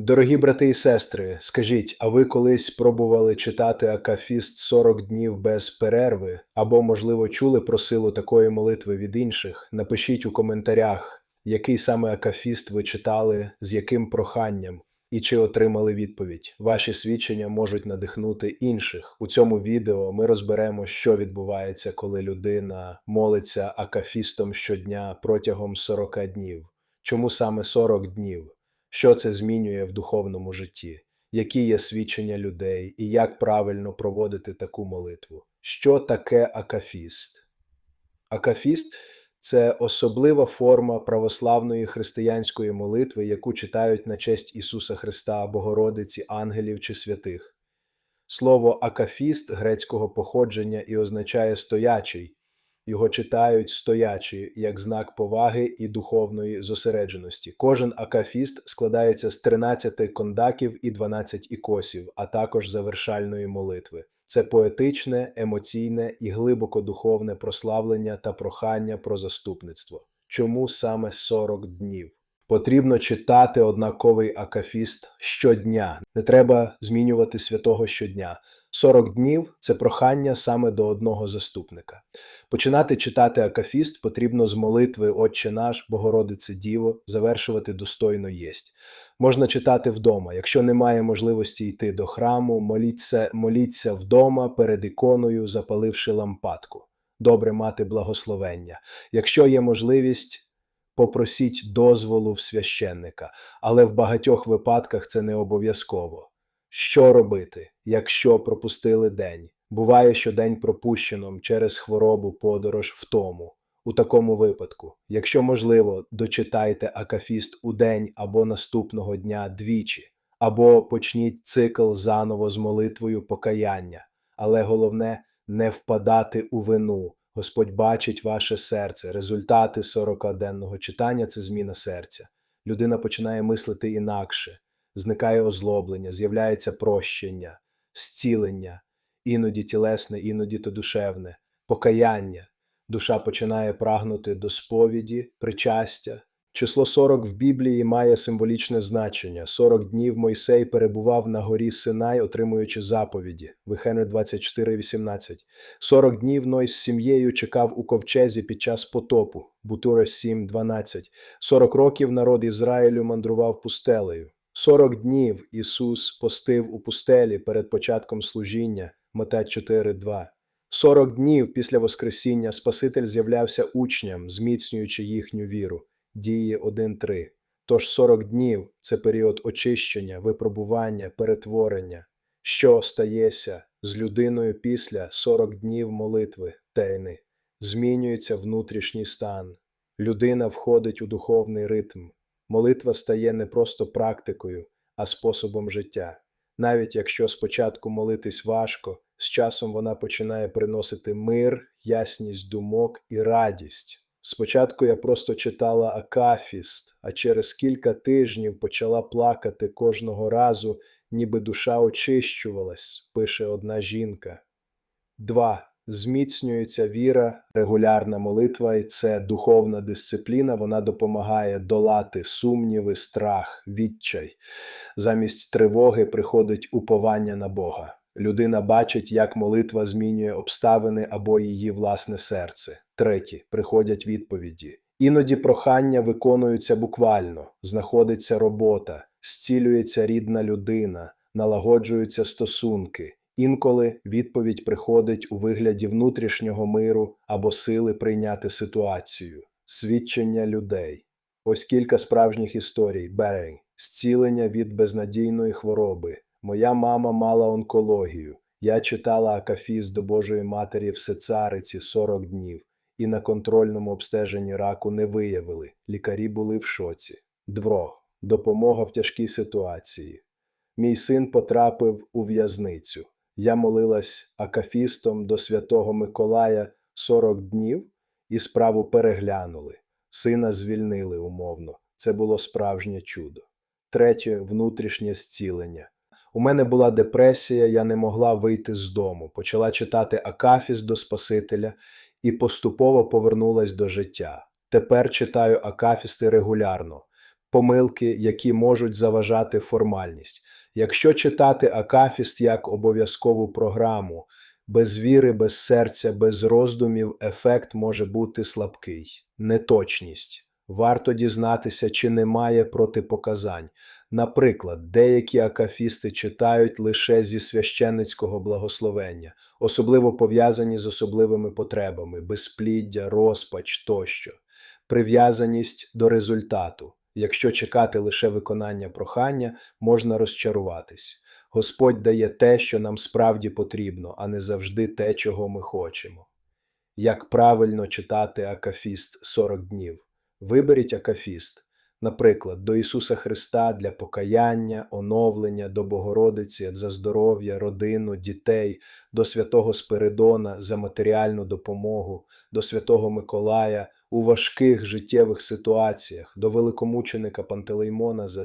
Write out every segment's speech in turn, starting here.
Дорогі брати і сестри, скажіть, а ви колись пробували читати Акафіст 40 днів без перерви? Або, можливо, чули про силу такої молитви від інших? Напишіть у коментарях, який саме Акафіст ви читали, з яким проханням, і чи отримали відповідь. Ваші свідчення можуть надихнути інших. У цьому відео ми розберемо, що відбувається, коли людина молиться Акафістом щодня протягом 40 днів. Чому саме 40 днів? Що це змінює в духовному житті? Які є свідчення людей і як правильно проводити таку молитву? Що таке акафіст? Акафіст це особлива форма православної християнської молитви, яку читають на честь Ісуса Христа, Богородиці, ангелів чи святих. Слово акафіст грецького походження і означає стоячий. Його читають стоячі як знак поваги і духовної зосередженості. Кожен акафіст складається з 13 кондаків і 12 ікосів, а також завершальної молитви. Це поетичне, емоційне і глибоко духовне прославлення та прохання про заступництво. Чому саме 40 днів? Потрібно читати однаковий акафіст щодня. Не треба змінювати святого щодня. 40 днів це прохання саме до одного заступника. Починати читати Акафіст потрібно з молитви Отче наш, Богородице Діво, завершувати достойно єсть. Можна читати вдома. Якщо немає можливості йти до храму, моліться, моліться вдома перед іконою, запаливши лампадку. Добре мати благословення. Якщо є можливість, попросіть дозволу в священника, але в багатьох випадках це не обов'язково. Що робити, якщо пропустили день? Буває, що день пропущено через хворобу, подорож, втому. У такому випадку, якщо можливо, дочитайте акафіст у день або наступного дня двічі, або почніть цикл заново з молитвою покаяння. Але головне не впадати у вину. Господь бачить ваше серце. Результати 40-денного читання це зміна серця. Людина починає мислити інакше, зникає озлоблення, з'являється прощення, зцілення іноді тілесне, іноді то душевне, покаяння. Душа починає прагнути до сповіді, причастя. Число 40 в Біблії має символічне значення. 40 днів Мойсей перебував на горі Синай, отримуючи заповіді. Вихени 24.18. 40 днів Ной з сім'єю чекав у ковчезі під час потопу. Бутура 7.12. 40 років народ Ізраїлю мандрував пустелею. 40 днів Ісус постив у пустелі перед початком служіння. Матея 4.2. 40 днів після Воскресіння Спаситель з'являвся учням, зміцнюючи їхню віру. Дії 1.3. Тож 40 днів це період очищення, випробування, перетворення. Що стається з людиною після 40 днів молитви, тайни? Змінюється внутрішній стан. Людина входить у духовний ритм. Молитва стає не просто практикою, а способом життя. Навіть якщо спочатку молитись важко, з часом вона починає приносити мир, ясність думок і радість. Спочатку я просто читала Акафіст, а через кілька тижнів почала плакати кожного разу, ніби душа очищувалась, пише одна жінка. 2. Зміцнюється віра, регулярна молитва, і це духовна дисципліна. Вона допомагає долати сумніви, страх, відчай. Замість тривоги приходить уповання на Бога. Людина бачить, як молитва змінює обставини або її власне серце. Третє. Приходять відповіді. Іноді прохання виконуються буквально, знаходиться робота, зцілюється рідна людина, налагоджуються стосунки. Інколи відповідь приходить у вигляді внутрішнього миру або сили прийняти ситуацію, свідчення людей. Ось кілька справжніх історій. Берень. Зцілення від безнадійної хвороби. Моя мама мала онкологію. Я читала Акафіст до Божої Матері в Сецариці 40 днів, і на контрольному обстеженні раку не виявили. Лікарі були в шоці. Дво. Допомога в тяжкій ситуації. Мій син потрапив у в'язницю. Я молилась акафістом до святого Миколая 40 днів і справу переглянули. Сина звільнили умовно. Це було справжнє чудо. Третє внутрішнє зцілення. У мене була депресія, я не могла вийти з дому. Почала читати Акафіс до Спасителя і поступово повернулась до життя. Тепер читаю Акафісти регулярно. помилки, які можуть заважати формальність. Якщо читати Акафіст як обов'язкову програму, без віри, без серця, без роздумів, ефект може бути слабкий. Неточність. Варто дізнатися, чи немає протипоказань. Наприклад, деякі акафісти читають лише зі священницького благословення, особливо пов'язані з особливими потребами, безпліддя, розпач тощо. Прив'язаність до результату. Якщо чекати лише виконання прохання, можна розчаруватись. Господь дає те, що нам справді потрібно, а не завжди те, чого ми хочемо. Як правильно читати Акафіст 40 днів? Виберіть Акафіст, наприклад, до Ісуса Христа для покаяння, оновлення, до Богородиці за здоров'я, родину, дітей, до святого Спиридона за матеріальну допомогу, до святого Миколая у важких життєвих ситуаціях, до великомученика Пантелеймона за,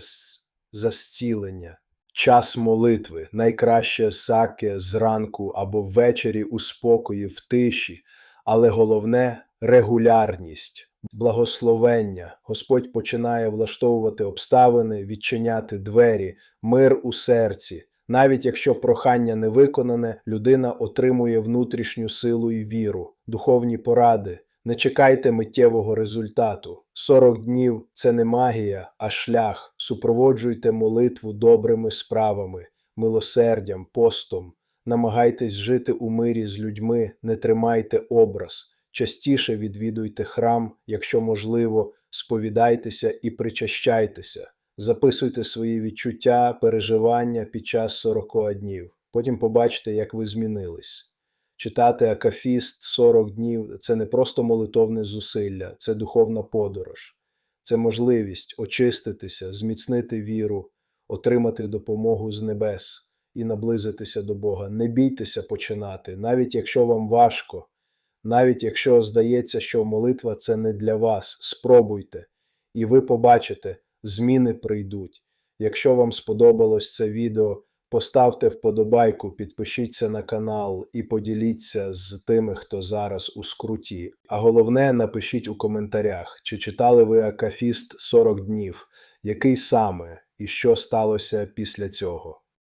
за зцілення. Час молитви найкраще саке зранку або ввечері у спокої, в тиші, але головне регулярність, благословення. Господь починає влаштовувати обставини, відчиняти двері, мир у серці. Навіть якщо прохання не виконане, людина отримує внутрішню силу і віру, духовні поради. Не чекайте миттєвого результату. 40 днів це не магія, а шлях. Супроводжуйте молитву добрими справами, милосердям, постом. Намагайтесь жити у мирі з людьми, не тримайте образ. Частіше відвідуйте храм, якщо можливо, сповідайтеся і причащайтеся. Записуйте свої відчуття, переживання під час 40 днів. Потім побачите, як ви змінились. Читати Акафіст 40 днів це не просто молитовне зусилля, це духовна подорож. Це можливість очиститися, зміцнити віру, отримати допомогу з небес і наблизитися до Бога. Не бійтеся починати, навіть якщо вам важко, навіть якщо здається, що молитва це не для вас. Спробуйте, і ви побачите, зміни прийдуть. Якщо вам сподобалось це відео, Поставте вподобайку, підпишіться на канал і поділіться з тими, хто зараз у скруті. А головне, напишіть у коментарях, чи читали ви Акафіст 40 днів, який саме і що сталося після цього.